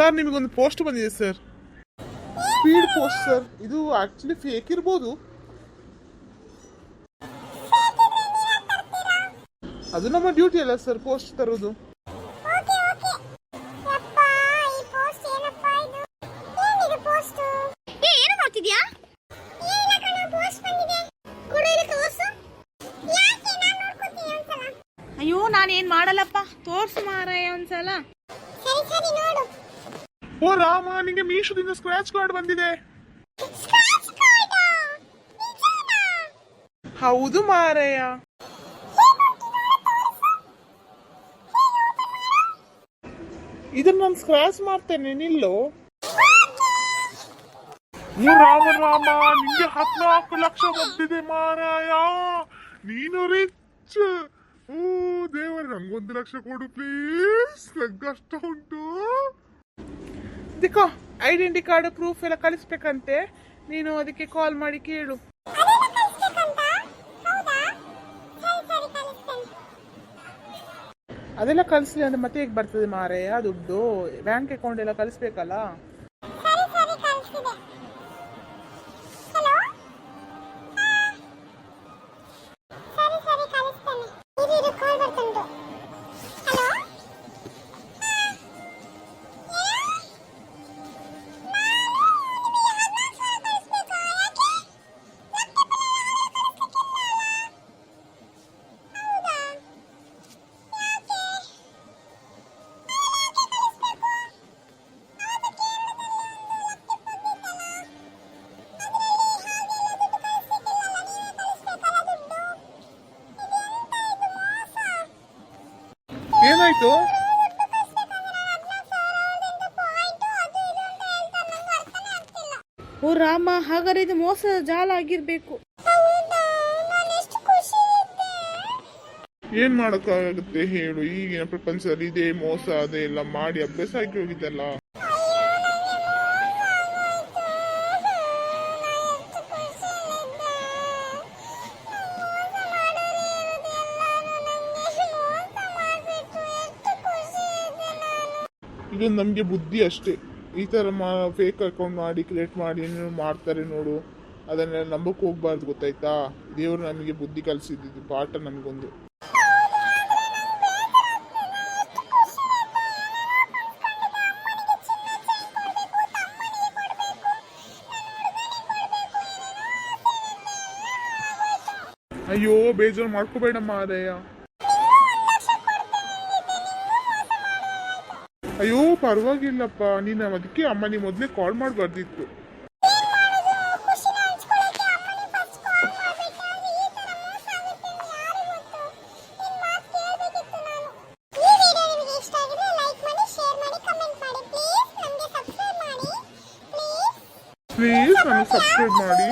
Sir ನಿಮಗೊಂದು post ಬಂದಿದೆ sir. Speed post sir. ಇದು ಆಕ್ಚುಲಿ ಫೇಕ್ ಇರ್ಬೋದು. ಅದು ನಮ್ಮ ಡ್ಯೂಟಿ ಅಲ್ಲ ಸರ್ ಪೋಸ್ಟ್ ತರೋದು ಓಕೆ ಓಕೆ ಯಪ್ಪ ಈ ಪೋಸ್ಟ್ ಏನಪ್ಪ ಇದು? ಏನಿದು ಪೋಸ್ಟ್ ಏ ಏನು ಮಾಡ್ತಿದ್ಯಾ? ಏನಿಲ್ಲ ಕಣ ಪೋಸ್ಟ್ ಬಂದಿದೆ. ಕೊಡು ಇಲ್ಲಿ ತೋರ್ಸು. ಯಾಕೆ ನಾನು ನೋಡ್ಕೊತೀನಿ ಒಂದ್ಸಲ? ಅಯ್ಯೋ ನಾನೇನ್ ಮಾಡಲ್ಲಪ್ಪ. ತೋರ್ಸು ಮಾರಾಯ ಒಂದ್ಸಲ. ಸರಿ ಸರಿ ನೋಡು. ಓ ರಾಮ ನಿಂಗೆ ಮೀಶೋದಿಂದ ಸ್ಕ್ರಾಚ್ ಕಾರ್ಡ್ ಬಂದಿದೆ. ಹೌದು ಮಾರಯ್ಯ. ಇದನ್ನ ನಾನು ಸ್ಕ್ರಾಚ್ ಮಾಡ್ತೇನೆ ನಿಲ್ಲು. ಓ ರಾಮ ರಾಮ ನಿಂಗೆ ಹದಿನಾಲ್ಕು ಲಕ್ಷ ಬಂದಿದೆ ಮಾರಾಯ ನೀನು ರಿಚ್ ಓ ದೇವರ ನಂಗೊಂದು ಲಕ್ಷ ಕೊಡು ಪ್ಲೀಸ್ ಕಷ್ಟ ಉಂಟು. ದಿಕ್ಕೋ ಐಡೆಂಟಿ ಕಾರ್ಡ್ ಪ್ರೂಫ್ ಎಲ್ಲ ಕಳಿಸ್ಬೇಕಂತೆ. ನೀನು ಅದಕ್ಕೆ ಕಾಲ್ ಮಾಡಿ ಕೇಳು. ಅದೆಲ್ಲ ಕಳಿಸ್ಲಿ ಅಂದ್ರೆ ಮತ್ತೆ ಹೇಗೆ ಬರ್ತದೆ ಮಾರಯ್ಯ ದುಡ್ಡು. ಬ್ಯಾಂಕ್ ಅಕೌಂಟ್ ಎಲ್ಲ ಕಳಿಸ್ಬೇಕಲ್ಲ? ಏನಾಯ್ತು? ಓ ರಾಮ ಹಾಗಾದ್ರೆ ಇದು ಮೋಸದ ಜಾಲ ಆಗಿರ್ಬೇಕು. ಏನ್ ಮಾಡಕ್ಕಾಗುತ್ತೆ ಹೇಳು? ಈಗಿನ ಪ್ರಪಂಚದಲ್ಲಿ ಇದೇ ಮೋಸ ಅದೇ ಎಲ್ಲ ಮಾಡಿ ಅಭ್ಯಾಸ ಆಗಿ ಹೋಗಿದ್ದಲ್ಲ. ಇದು ನಮಗೆ ಬುದ್ಧಿ ಅಷ್ಟೇ. ಈ ತರ ಫೇಕ್ ಅಕೌಂಟ್ ಮಾಡಿ ಕ್ರಿಯೇಟ್ ಮಾಡಿ, ಏನೇನು ಮಾಡ್ತಾರೆ ನೋಡು. ಅದನ್ನೆಲ್ಲ ನಂಬಕ್ಕೆ ಹೋಗ್ಬಾರ್ದು, ಗೊತ್ತಾಯ್ತಾ? ದೇವರು ನಮಗೆ ಬುದ್ಧಿ ಕಲಿಸಿದ್ದು, ಪಾಠ ನಮಗೊಂದು. ಅಯ್ಯೋ, ಬೇಜಾರು ಮಾಡ್ಕೋಬೇಡ ಮಾದಯ್ಯ ಅಯ್ಯೋ ಪರವಾಗಿಲ್ಲಪ್ಪ. ನೀನು ಅದಕ್ಕೆ ಅಮ್ಮನಿ ಮೊದಲೇ ಕಾಲ್ ಮಾಡಬಾರ್ದಿತ್ತು. ಪ್ಲೀಸ್ ನನಗೆ ಸಬ್ಸ್ಕ್ರೈಬ್ ಮಾಡಿ.